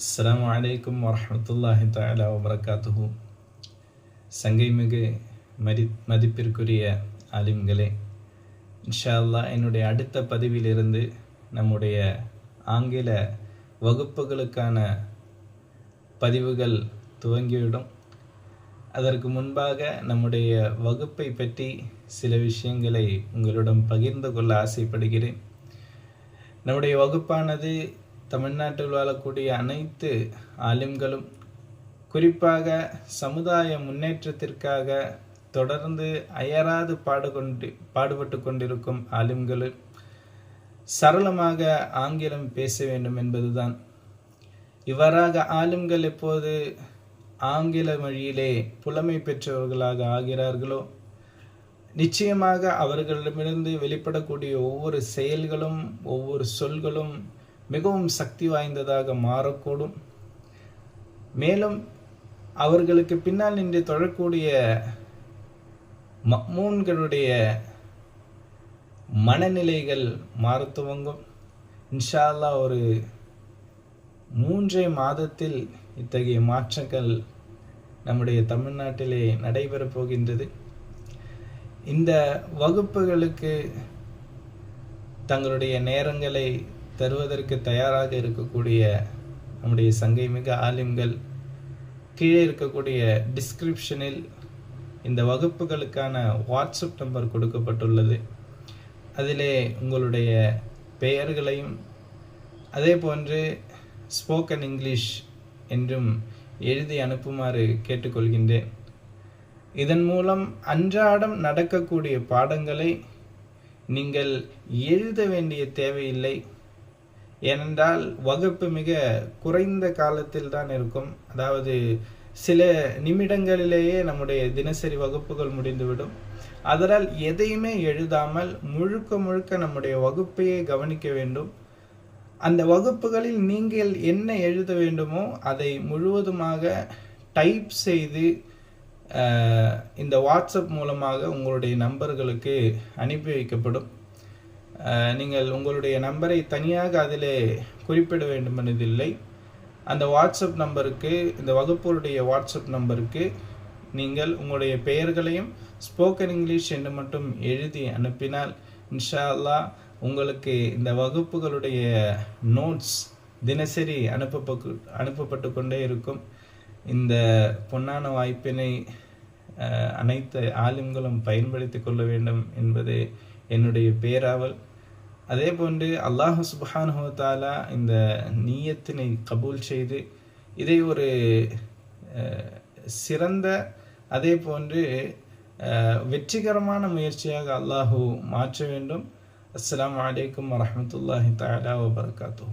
அஸ்லாம் அலைக்கும் வரமத்துல்லாஹி தாலா வபரகாத்துஹு. சங்கைமிகு மதி மதிப்பிற்குரிய ஆலிம்களே இன்ஷா அல்லாஹ் என்னுடைய அடுத்த பதிவிலிருந்து நம்முடைய ஆங்கில வகுப்புகளுக்கான பதிவுகள் துவங்கிவிடும். அதற்கு முன்பாக நம்முடைய வகுப்பை பற்றி சில விஷயங்களை உங்களிடம் பகிர்ந்து கொள்ள ஆசைப்படுகிறேன். நம்முடைய வகுப்பானது தமிழ்நாட்டில் வாழக்கூடிய அனைத்து ஆலிம்களும் குறிப்பாக சமுதாய முன்னேற்றத்திற்காக தொடர்ந்து அயராது பாடுகொண்டு பாடுபட்டு கொண்டிருக்கும் ஆலிம்களும் சரளமாக ஆங்கிலம் பேச வேண்டும் என்பதுதான். இவ்வாறாக ஆலிம்கள் எப்போது ஆங்கில மொழியிலே புலமை பெற்றவர்களாக ஆகிறார்களோ நிச்சயமாக அவர்களிடமிருந்து வெளிப்படக்கூடிய ஒவ்வொரு செயல்களும் ஒவ்வொரு சொல்களும் மிகவும் சக்தி வாய்ந்ததாக மாறக்கூடும். மேலும் அவர்களுக்கு பின்னால் நின்று தொழக்கூடிய மம்மூன்களுடைய மனநிலைகள் மாற துவங்கும். இன்ஷா அல்லாஹ் ஒரு மூன்றே மாதத்தில் இத்தகைய மாற்றங்கள் நம்முடைய தமிழ்நாட்டிலே நடைபெறப் போகின்றது. இந்த வகுப்புகளுக்கு தங்களுடைய நேரங்களை தருவதற்கு தயாராக இருக்கக்கூடிய நம்முடைய சங்கை மிக ஆலிம்கள் கீழே இருக்கக்கூடிய டிஸ்கிரிப்ஷனில் இந்த வகுப்புகளுக்கான வாட்ஸ்அப் நம்பர் கொடுக்கப்பட்டுள்ளது. அதிலே உங்களுடைய பெயர்களையும் அதே போன்று ஸ்போக்கன் இங்கிலீஷ் என்றும் எழுதி அனுப்புமாறு கேட்டுக்கொள்கின்றேன். இதன் மூலம் அன்றாடம் நடக்கக்கூடிய பாடங்களை நீங்கள் எழுத வேண்டிய தேவையில்லை. ஏனென்றால் வகுப்பு மிக குறைந்த காலத்தில் தான் இருக்கும். அதாவது சில நிமிடங்களிலேயே நம்முடைய தினசரி வகுப்புகள் முடிந்துவிடும். அதனால் எதையுமே எழுதாமல் முழுக்க முழுக்க நம்முடைய வகுப்பையே கவனிக்க வேண்டும். அந்த வகுப்புகளில் நீங்கள் என்ன எழுத வேண்டுமோ அதை முழுவதுமாக டைப் செய்து இந்த வாட்ஸ்அப் மூலமாக உங்களுடைய நம்பர்களுக்கு அனுப்பி வைக்கப்படும். நீங்கள் உங்களுடைய நம்பரை தனியாக அதில் குறிப்பிட வேண்டும் என்பதில்லை அந்த வாட்ஸ்அப் நம்பருக்கு இந்த வகுப்புடைய வாட்ஸ்அப் நம்பருக்கு நீங்கள் உங்களுடைய பெயர்களையும் ஸ்போக்கன் இங்கிலீஷ் என்று மட்டும் எழுதி அனுப்பினால் இன்ஷா அல்லா உங்களுக்கு இந்த வகுப்புகளுடைய நோட்ஸ் தினசரி அனுப்பப்பட்டு அனுப்பப்பட்டு கொண்டே இருக்கும். இந்த பொன்னான வாய்ப்பினை அனைத்து ஆலிம்களும் பயன்படுத்தி கொள்ள வேண்டும் என்பது என்னுடைய பேராவல். அதே போன்று அல்லாஹு சுபஹானுஹாலா இந்த நீயத்தினை கபூல் செய்து இதை ஒரு சிறந்த அதே போன்று வெற்றிகரமான முயற்சியாக அல்லாஹு மாற்ற வேண்டும். அஸ்லாம் வலைக்கம் வரமத்துல்லாஹி தாலா வபர்காத்தூ